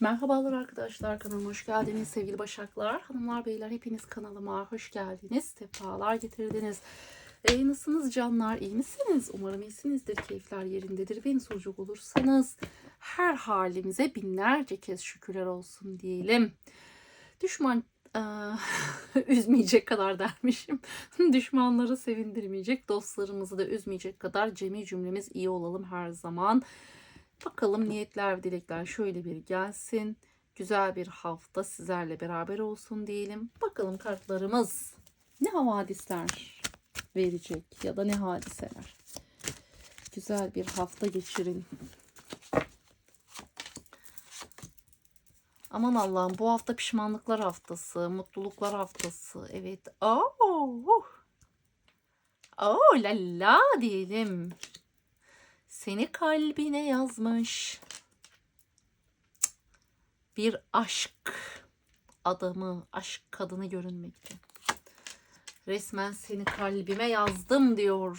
Merhabalar arkadaşlar kanalıma hoş geldiniz sevgili başaklar. Hanımlar beyler hepiniz kanalıma hoş geldiniz. Sefalar getirdiniz. E, nasılsınız canlar iyi misiniz? Umarım iyisinizdir. Keyifler yerindedir. Beni soracak olursanız her halimize binlerce kez şükürler olsun diyelim. Düşman üzmeyecek kadar dermişim. Düşmanları sevindirmeyecek, dostlarımızı da üzmeyecek kadar cemi cümlemiz iyi olalım her zaman. Bakalım niyetler ve dilekler şöyle bir gelsin. Güzel bir hafta sizlerle beraber olsun diyelim. Bakalım kartlarımız ne havadisler verecek ya da ne hadiseler. Güzel bir hafta geçirin. Aman Allah'ım bu hafta pişmanlıklar haftası, mutluluklar haftası. Evet. Oh. Oh la la diyelim. Seni kalbine yazmış. Bir aşk adamı, aşk kadını görünmekte. Resmen seni kalbime yazdım diyor.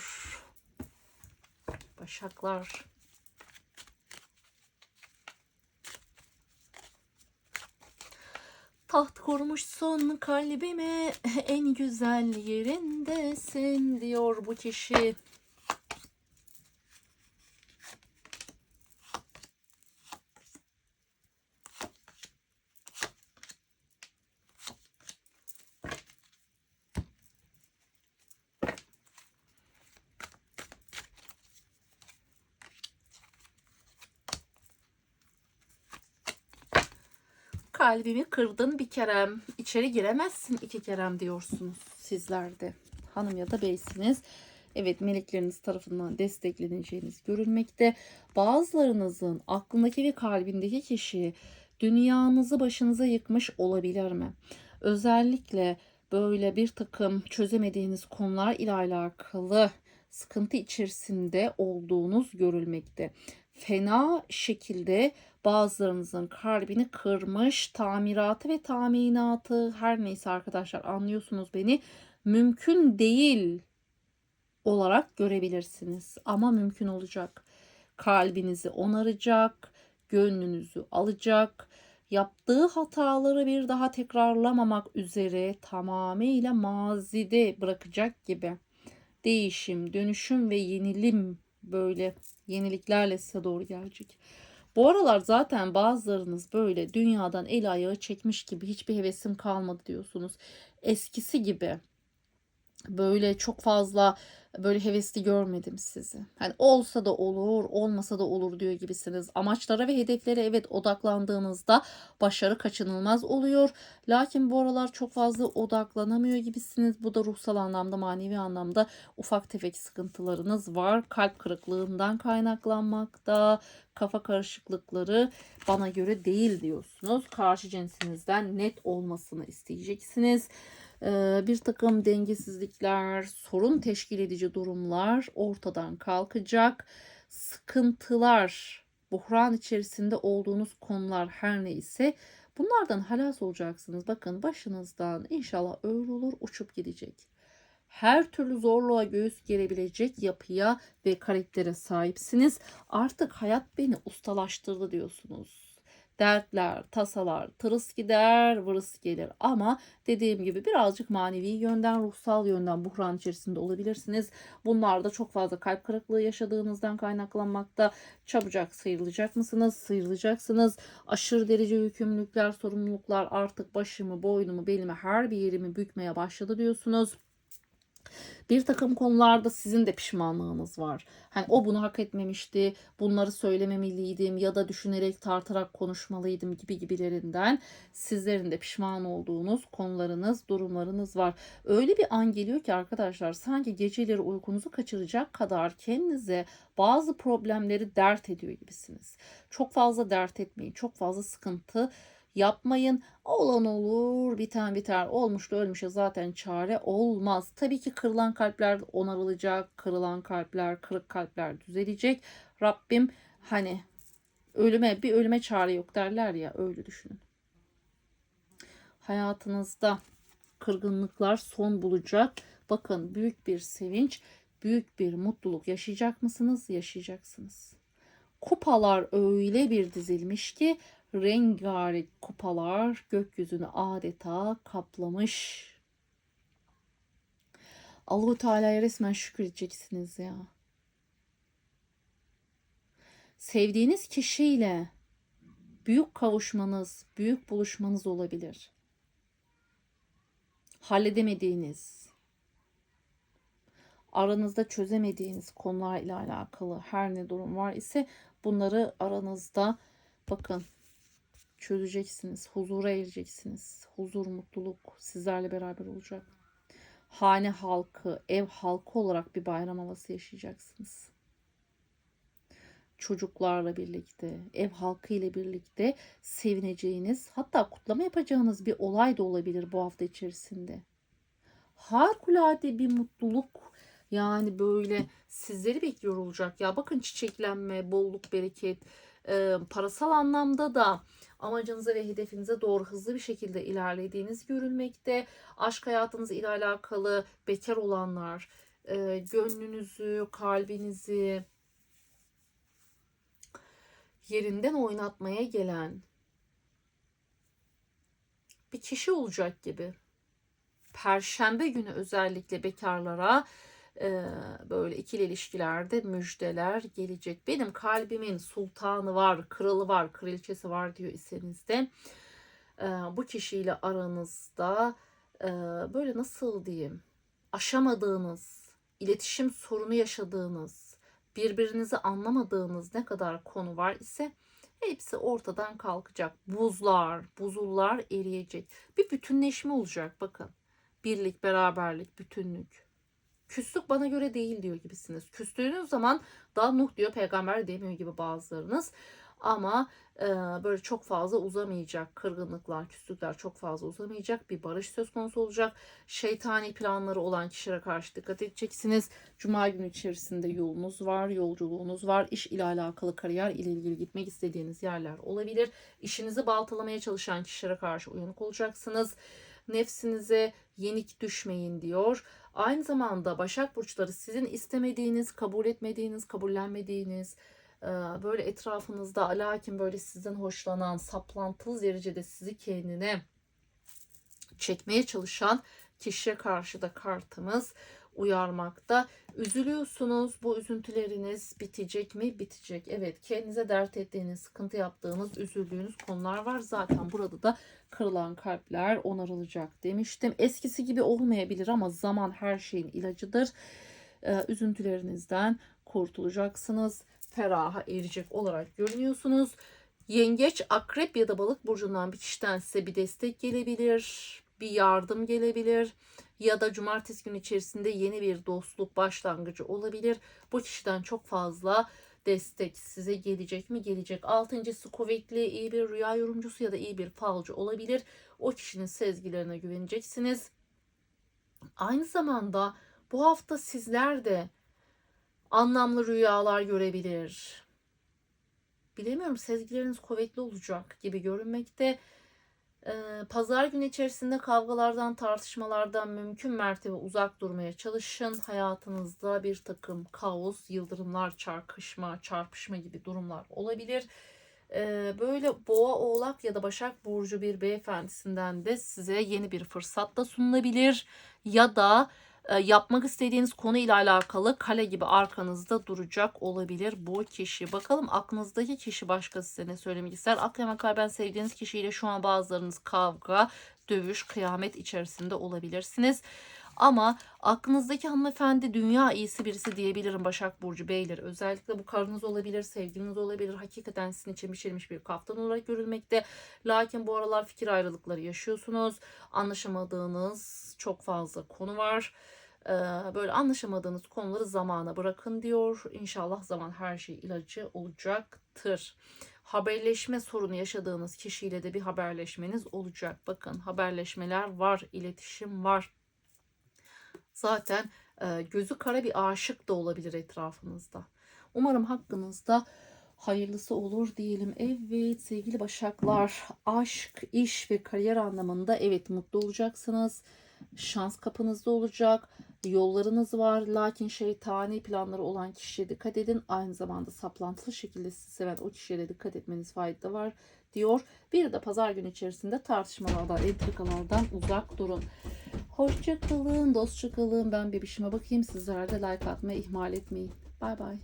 Başaklar. Taht kurmuşsun kalbime en güzel yerindesin diyor bu kişi. Kalbimi kırdın bir kerem. İçeri giremezsin iki kerem diyorsunuz sizler de. Hanım ya da beysiniz. Evet melekleriniz tarafından destekleneceğiniz görülmekte. Bazılarınızın aklındaki ve kalbindeki kişi dünyanızı başınıza yıkmış olabilir mi? Özellikle böyle bir takım çözemediğiniz konular ile alakalı sıkıntı içerisinde olduğunuz görülmekte. Fena şekilde bazılarınızın kalbini kırmış, tamiratı ve taminatı her neyse arkadaşlar anlıyorsunuz beni mümkün değil olarak görebilirsiniz. Ama mümkün olacak. Kalbinizi onaracak, gönlünüzü alacak, yaptığı hataları bir daha tekrarlamamak üzere tamamıyla mazide bırakacak gibi. Değişim, dönüşüm ve yenilim böyle yeniliklerle size doğru gelecek. Bu aralar zaten bazılarınız böyle dünyadan el ayağı çekmiş gibi hiçbir hevesim kalmadı diyorsunuz. Eskisi gibi böyle çok fazla böyle hevesli görmedim sizi. Hani olsa da olur, olmasa da olur diyor gibisiniz. Amaçlara ve hedeflere evet odaklandığınızda başarı kaçınılmaz oluyor. Lakin bu aralar çok fazla odaklanamıyor gibisiniz. Bu da ruhsal anlamda, manevi anlamda ufak tefek sıkıntılarınız var. Kalp kırıklığından kaynaklanmakta, kafa karışıklıkları bana göre değil diyorsunuz. Karşı cinsinizden net olmasını isteyeceksiniz bir takım dengesizlikler, sorun teşkil edici durumlar ortadan kalkacak. Sıkıntılar, buhran içerisinde olduğunuz konular her neyse bunlardan halas olacaksınız. Bakın başınızdan inşallah olur uçup gidecek. Her türlü zorluğa göğüs gerebilecek yapıya ve karaktere sahipsiniz. Artık hayat beni ustalaştırdı diyorsunuz dertler, tasalar, tırıs gider, vırıs gelir. Ama dediğim gibi birazcık manevi yönden, ruhsal yönden buhran içerisinde olabilirsiniz. Bunlar da çok fazla kalp kırıklığı yaşadığınızdan kaynaklanmakta. Çabucak sıyrılacak mısınız? Sıyrılacaksınız. Aşırı derece yükümlülükler, sorumluluklar artık başımı, boynumu, belimi, her bir yerimi bükmeye başladı diyorsunuz. Bir takım konularda sizin de pişmanlığınız var. Hani o bunu hak etmemişti, bunları söylememeliydim ya da düşünerek tartarak konuşmalıydım gibi gibilerinden sizlerin de pişman olduğunuz konularınız, durumlarınız var. Öyle bir an geliyor ki arkadaşlar sanki geceleri uykunuzu kaçıracak kadar kendinize bazı problemleri dert ediyor gibisiniz. Çok fazla dert etmeyin, çok fazla sıkıntı yapmayın. Olan olur, biten biter. Olmuş da ölmüşe zaten çare olmaz. Tabii ki kırılan kalpler onarılacak. Kırılan kalpler, kırık kalpler düzelecek. Rabbim hani ölüme bir ölüme çare yok derler ya öyle düşünün. Hayatınızda kırgınlıklar son bulacak. Bakın büyük bir sevinç, büyük bir mutluluk yaşayacak mısınız? Yaşayacaksınız. Kupalar öyle bir dizilmiş ki rengarenk kupalar gökyüzünü adeta kaplamış. Allahu Teala'ya resmen şükredeceksiniz ya. Sevdiğiniz kişiyle büyük kavuşmanız, büyük buluşmanız olabilir. Halledemediğiniz, aranızda çözemediğiniz konular ile alakalı her ne durum var ise bunları aranızda bakın çözeceksiniz, huzura ereceksiniz. Huzur, mutluluk sizlerle beraber olacak. Hane halkı, ev halkı olarak bir bayram havası yaşayacaksınız. Çocuklarla birlikte, ev halkı ile birlikte sevineceğiniz, hatta kutlama yapacağınız bir olay da olabilir bu hafta içerisinde. Harikulade bir mutluluk yani böyle sizleri bekliyor olacak. Ya bakın çiçeklenme, bolluk, bereket, parasal anlamda da amacınıza ve hedefinize doğru hızlı bir şekilde ilerlediğiniz görülmekte. Aşk hayatınız ile alakalı bekar olanlar, e, gönlünüzü, kalbinizi yerinden oynatmaya gelen bir kişi olacak gibi. Perşembe günü özellikle bekarlara böyle ikili ilişkilerde müjdeler gelecek. Benim kalbimin sultanı var, kralı var, kraliçesi var diyor iseniz de bu kişiyle aranızda böyle nasıl diyeyim aşamadığınız, iletişim sorunu yaşadığınız, birbirinizi anlamadığınız ne kadar konu var ise hepsi ortadan kalkacak. Buzlar, buzullar eriyecek. Bir bütünleşme olacak bakın. Birlik, beraberlik, bütünlük. Küslük bana göre değil diyor gibisiniz. Küstüğünüz zaman daha Nuh diyor peygamber demiyor gibi bazılarınız. Ama e, böyle çok fazla uzamayacak kırgınlıklar, küslükler çok fazla uzamayacak. Bir barış söz konusu olacak. Şeytani planları olan kişilere karşı dikkat edeceksiniz. Cuma günü içerisinde yolunuz var, yolculuğunuz var. İş ile alakalı, kariyer ile ilgili gitmek istediğiniz yerler olabilir. İşinizi baltalamaya çalışan kişilere karşı uyanık olacaksınız. Nefsinize yenik düşmeyin diyor. Aynı zamanda Başak Burçları sizin istemediğiniz, kabul etmediğiniz, kabullenmediğiniz, e, böyle etrafınızda lakin böyle sizden hoşlanan, saplantılı derecede sizi kendine çekmeye çalışan kişiye karşı da kartımız uyarmakta. Üzülüyorsunuz. Bu üzüntüleriniz bitecek mi? Bitecek. Evet kendinize dert ettiğiniz, sıkıntı yaptığınız, üzüldüğünüz konular var. Zaten burada da kırılan kalpler onarılacak demiştim. Eskisi gibi olmayabilir ama zaman her şeyin ilacıdır. Ee, üzüntülerinizden kurtulacaksınız. Feraha erecek olarak görünüyorsunuz. Yengeç, akrep ya da balık burcundan bir kişiden size bir destek gelebilir. Bir yardım gelebilir ya da cumartesi günü içerisinde yeni bir dostluk başlangıcı olabilir. Bu kişiden çok fazla destek size gelecek mi? Gelecek. Altıncısı kuvvetli, iyi bir rüya yorumcusu ya da iyi bir falcı olabilir. O kişinin sezgilerine güveneceksiniz. Aynı zamanda bu hafta sizler de anlamlı rüyalar görebilir. Bilemiyorum sezgileriniz kuvvetli olacak gibi görünmekte. Pazar günü içerisinde kavgalardan, tartışmalardan mümkün mertebe uzak durmaya çalışın. Hayatınızda bir takım kaos, yıldırımlar, çarpışma, çarpışma gibi durumlar olabilir. Böyle boğa, oğlak ya da başak burcu bir beyefendisinden de size yeni bir fırsat da sunulabilir. Ya da yapmak istediğiniz konu ile alakalı kale gibi arkanızda duracak olabilir bu kişi. Bakalım aklınızdaki kişi başkası size ne söylemek ister? Aklen kalben sevdiğiniz kişiyle şu an bazılarınız kavga, dövüş, kıyamet içerisinde olabilirsiniz. Ama aklınızdaki hanımefendi dünya iyisi birisi diyebilirim Başak Burcu Beyler. Özellikle bu karınız olabilir, sevgiliniz olabilir. Hakikaten sizin için biçilmiş bir kaftan olarak görülmekte. Lakin bu aralar fikir ayrılıkları yaşıyorsunuz. Anlaşamadığınız çok fazla konu var. Böyle anlaşamadığınız konuları zamana bırakın diyor. İnşallah zaman her şey ilacı olacaktır. Haberleşme sorunu yaşadığınız kişiyle de bir haberleşmeniz olacak. Bakın haberleşmeler var, iletişim var. Zaten gözü kara bir aşık da olabilir etrafınızda. Umarım hakkınızda hayırlısı olur diyelim. Evet sevgili başaklar aşk, iş ve kariyer anlamında evet mutlu olacaksınız. Şans kapınızda olacak. Yollarınız var. Lakin şeytani planları olan kişiye dikkat edin. Aynı zamanda saplantılı şekilde sizi seven o kişiye de dikkat etmeniz fayda var. diyor. Bir de pazar günü içerisinde tartışmalardan, entrikalardan uzak durun. Hoşça kalın, dostça kalın. Ben bebişime bakayım. Sizler de like atmayı ihmal etmeyin. Bay bay.